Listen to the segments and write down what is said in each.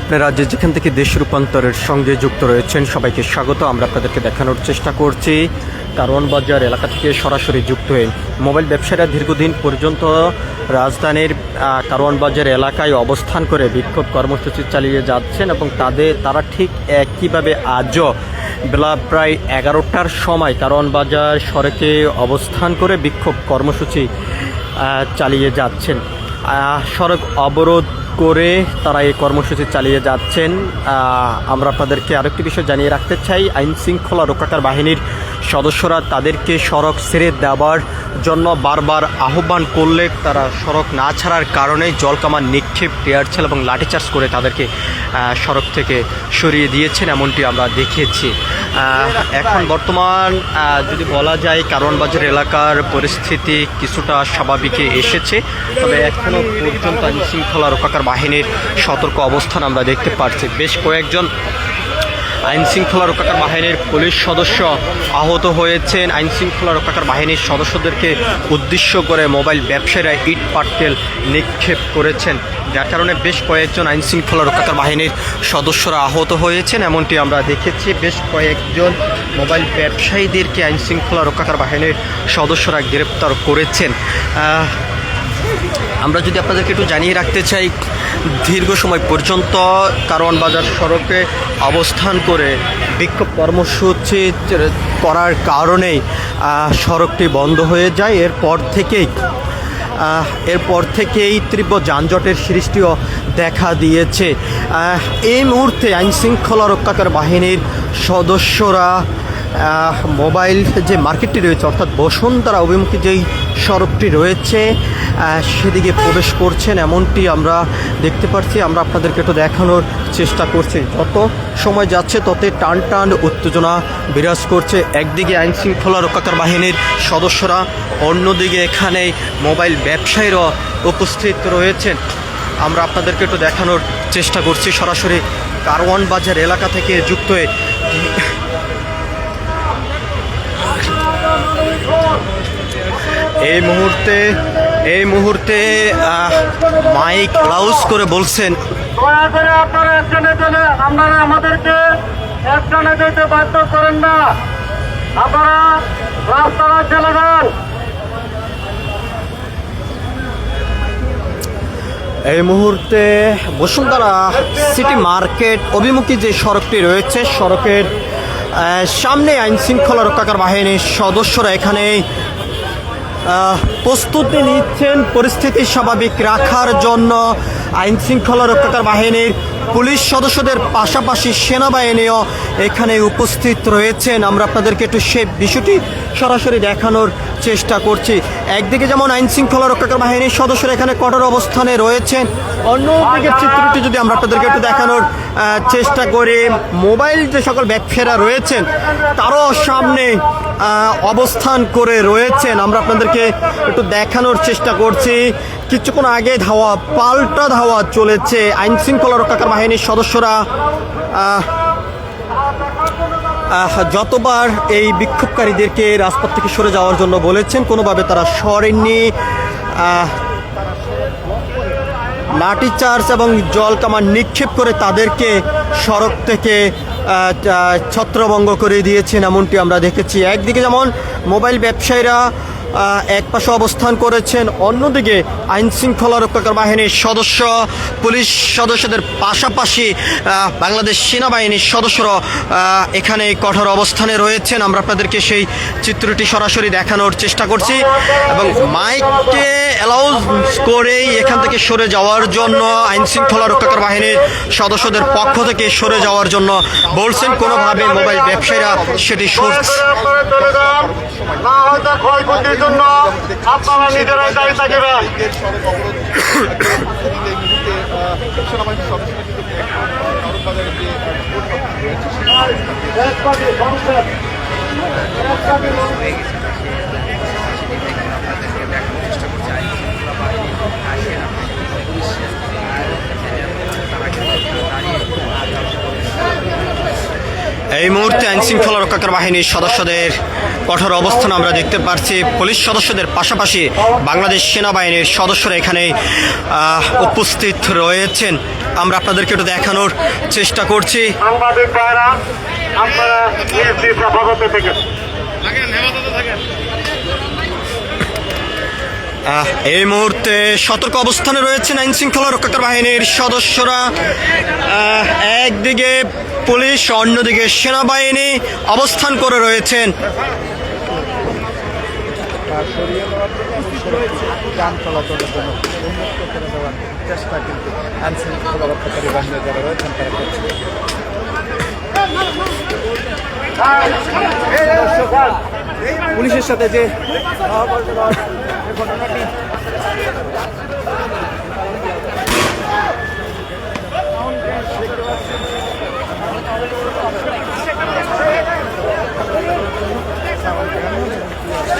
আপনারা যে যেখান থেকে দেশ রূপান্তরের সঙ্গে যুক্ত রয়েছেন, সবাইকে স্বাগত। আমরা আপনাদেরকে দেখানোর চেষ্টা করছি। কারওয়ান বাজার এলাকা থেকে সরাসরি যুক্ত হয়ে মোবাইল ব্যবসায়ীরা দীর্ঘদিন পর্যন্ত রাজধানীর কারওয়ান বাজার এলাকায় অবস্থান করে বিক্ষোভ কর্মসূচি চালিয়ে যাচ্ছেন এবং তাদের তারা ঠিক একইভাবে আজও বেলা প্রায় এগারোটার সময় কারওয়ান বাজার সড়কে অবস্থান করে বিক্ষোভ কর্মসূচি চালিয়ে যাচ্ছেন। সড়ক অবরোধ করে তারা এই কর্মসূচি চালিয়ে যাচ্ছেন। আমরা আপনাদেরকে আরেকটি বিষয় জানিয়ে রাখতে চাই। আইন শৃঙ্খলা রক্ষাকার বাহিনীর সদস্যরা তাদেরকে সড়ক ছেড়ে দেওয়ার জন্য বারবার আহ্বান করলে তারা সড়ক না ছাড়ার কারণে জলকামান নিক্ষেপ, টিয়ারছেল এবং লাঠিচার্জ করে তাদেরকে সড়ক থেকে সরিয়ে দিয়েছেন এমনটি আমরা দেখিয়েছি এখন বর্তমান যদি বলা যায় কারণ বাজার এলাকার পরিস্থিতি কিছুটা স্বাভাবিকে এসেছে। তবে এখনও পর্যন্ত আইন শৃঙ্খলা রক্ষাকার বাহিনীর সতর্ক অবস্থান আমরা দেখতে পাচ্ছি। বেশ কয়েকজন আইন শৃঙ্খলা রক্ষাকার বাহিনীর পুলিশ সদস্য আহত হয়েছেন। আইন শৃঙ্খলা রক্ষাকার বাহিনীর সদস্যদেরকে উদ্দেশ্য করে মোবাইল ব্যবসায়ীরা ইট পাটকেল নিক্ষেপ করেছেন। যার কারণে বেশ কয়েকজন আইন শৃঙ্খলা রক্ষাকার বাহিনীর সদস্যরা আহত হয়েছেন। এমনটি আমরা দেখেছি। বেশ কয়েকজন মোবাইল ব্যবসায়ীদেরকে আইন শৃঙ্খলা রক্ষাকার বাহিনীর সদস্যরা গ্রেপ্তার করেছেন। আমরা যদি আপনাদেরকে একটু জানিয়ে রাখতে চাই, দীর্ঘ সময় পর্যন্ত কারওয়ান বাজার সড়কে অবস্থান করে বিক্ষোভ কর্মসূচি করার কারণেই সড়কটি বন্ধ হয়ে যায়। এরপর থেকেই এরপর থেকেই তীব্র যানজটের সৃষ্টিও দেখা দিয়েছে। এই মুহূর্তে আইনশৃঙ্খলা রক্ষাকার বাহিনীর সদস্যরা মোবাইল যে মার্কেটটি রয়েছে, অর্থাৎ বসুন্ধরা অভিমুখী যেই সড়কটি রয়েছে সেদিকে প্রবেশ করছেন এমনটি আমরা দেখতে পাচ্ছি আমরা আপনাদেরকে একটু দেখানোর চেষ্টা করছি। যত সময় যাচ্ছে, ততই টান টান উত্তেজনা বিরাজ করছে। একদিকে আইন শৃঙ্খলা রক্ষাকার বাহিনীর সদস্যরা, অন্যদিকে এখানে মোবাইল ব্যবসায়ীরা উপস্থিত রয়েছেন। আমরা আপনাদেরকে একটু দেখানোর চেষ্টা করছি। সরাসরি কারওয়ান বাজার এলাকা থেকে যুক্ত হয়ে এই মুহূর্তে এই মুহূর্তে মাইক লাউজ করে বলছেন। দয়া করে আপনারা চলে আপনারা আমাদেরকে যেতে বাধ্য করেন না। আপনারা চলে যান। এই মুহূর্তে বসুন্ধরা সিটি মার্কেট অভিমুখী যে সড়কটি রয়েছে সড়কের সামনে আইন শৃঙ্খলা রক্ষাকার বাহিনীর সদস্যরা এখানে প্রস্তুতি নিচ্ছেন পরিস্থিতি স্বাভাবিক রাখার জন্য। আইন শৃঙ্খলা রক্ষাকার বাহিনীর পুলিশ সদস্যদের পাশাপাশি সেনাবাহিনীও এখানে উপস্থিত রয়েছেন। আমরা আপনাদেরকে একটু সে বিষয়টি সরাসরি দেখানোর চেষ্টা করছি। একদিকে যেমন আইন শৃঙ্খলা রক্ষাকার বাহিনীর সদস্যরা এখানে কঠোর অবস্থানে রয়েছেন অন্যদিকে চিত্রটি যদি আমরা আপনাদেরকে একটু দেখানোর চেষ্টা করি। মোবাইল যে সকল ব্যবসায়ীরা রয়েছেন, তারও সামনে অবস্থান করে রয়েছেন। আমরা আপনাদেরকে একটু দেখানোর চেষ্টা করছি। কিছুক্ষণ আগে ধাওয়া, পাল্টা ধাওয়া চলেছে আইন শৃঙ্খলা রক্ষাকার বাহিনীর সদস্যরা। যতবার এই বিক্ষোভকারীদেরকে রাজপথ থেকে সরে যাওয়ার জন্য বলেছেন, কোনোভাবে তারা সরেননি। লাঠি চার্জ এবং জল কামান নিক্ষেপ করে তাদেরকে সড়ক থেকে ছত্রভঙ্গ করে দিয়েছেন, এমনটি আমরা দেখেছি। একদিকে যেমন মোবাইল ব্যবসায়ীরা এক পাশে অবস্থান করেছেন, অন্যদিকে আইন শৃঙ্খলা রক্ষাকার বাহিনীর সদস্য, পুলিশ সদস্যদের পাশাপাশি বাংলাদেশ সেনাবাহিনীর সদস্যরা এখানে কঠোর অবস্থানে রয়েছেন। আমরা আপনাদেরকে সেই চিত্রটি সরাসরি দেখানোর চেষ্টা করছি। এবং মাইককে অ্যালাউজ করেই এখান থেকে সরে যাওয়ার জন্য, আইন শৃঙ্খলা রক্ষাকার বাহিনীর সদস্যদের পক্ষ থেকে সরে যাওয়ার জন্য বলছেন। কোনোভাবে মোবাইল ব্যবসায়ীরা সেটি সরছে। জন্য আপনারা নিজেরাই দায়ী থাকবেন। এই মুহূর্তে আইন শৃঙ্খলা রক্ষাকার বাহিনীর সদস্যদের কঠোর অবস্থান আমরা দেখতে পাচ্ছি পুলিশ সদস্যদের পাশাপাশি বাংলাদেশ সেনাবাহিনীর সদস্যরা এখানে উপস্থিত রয়েছেন। আমরা আপনাদেরকে একটু দেখানোর চেষ্টা করছি। এই মুহূর্তে সতর্ক অবস্থানে রয়েছেন আইনশৃঙ্খলা রক্ষাকার বাহিনীর সদস্যরা। একদিকে পুলিশ অন্যদিকে সেনাবাহিনী অবস্থান করে রয়েছেন। পুলিশের সাথে যে ঘটনাটি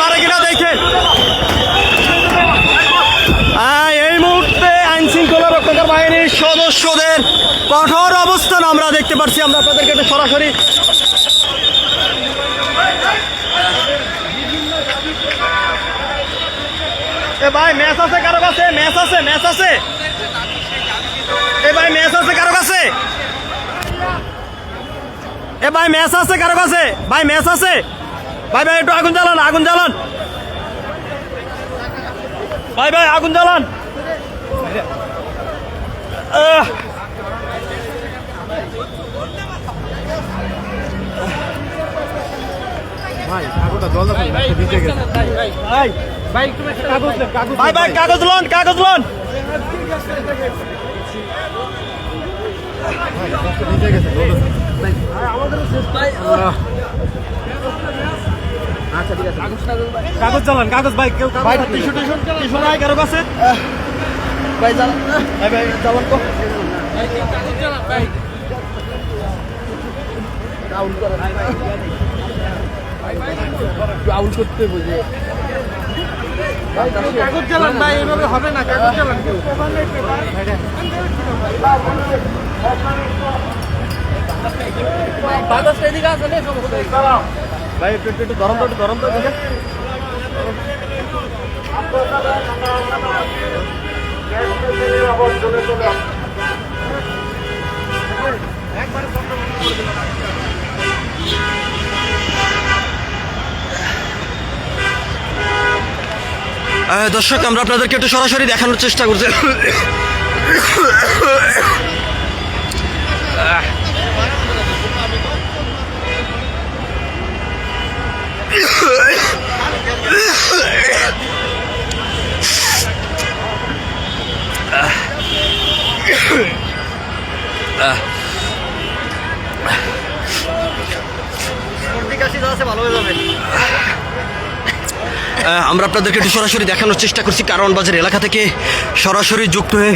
মারা কিনা দেখেন আহ, এই মুহূর্তে আইন শৃঙ্খলা রক্ষাকার বাহিনীর সদস্যদের কঠোর অবস্থান আমরা দেখতে পাচ্ছি আমরা আপনাদেরকে একটু সরাসরি এ ভাই, ম্যাচ আছে কারও কাছে? আছে আছে। এ ভাই, ম্যাচ আছে কারও কাছে? এ ভাই আছে কারও কাছে? ভাই আছে? ভাই ভাই, একটু আগুন জ্বালান আগুন জ্বালান। ভাই ভাই, আগুন জ্বালান। ভাই কাগজটা জল ভিজে গেছে। ভাই কাগজ কাগজ ভাই ভাই কাগজ লন কাগজ লন ভিজে গেছে আচ্ছা ঠিক আছে কাগজ চালান কাগজ ভাই কেউ ভাই টিস্যু টিস্যু টিস্যু নাই কারও কাছে? ভাই চালান ভাই ভাই চালান তো। আউল করেন একটু আউল করতে বুঝে কাগজ চালান ভাই এভাবে হবে না কাগজ চালান ভাই একটু একটু গরম তো একটু গরম তো আহ, দর্শক আমরা আপনাদেরকে একটু সরাসরি দেখানোর চেষ্টা করছি। আহ, আমরা আপনাদেরকে একটু সরাসরি দেখানোর চেষ্টা করছি কারণ বাজার এলাকা থেকে সরাসরি যুক্ত হয়ে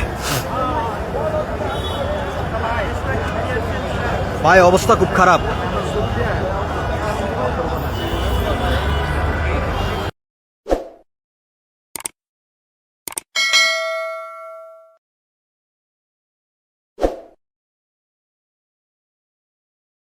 ভাই, অবস্থা খুব খারাপ।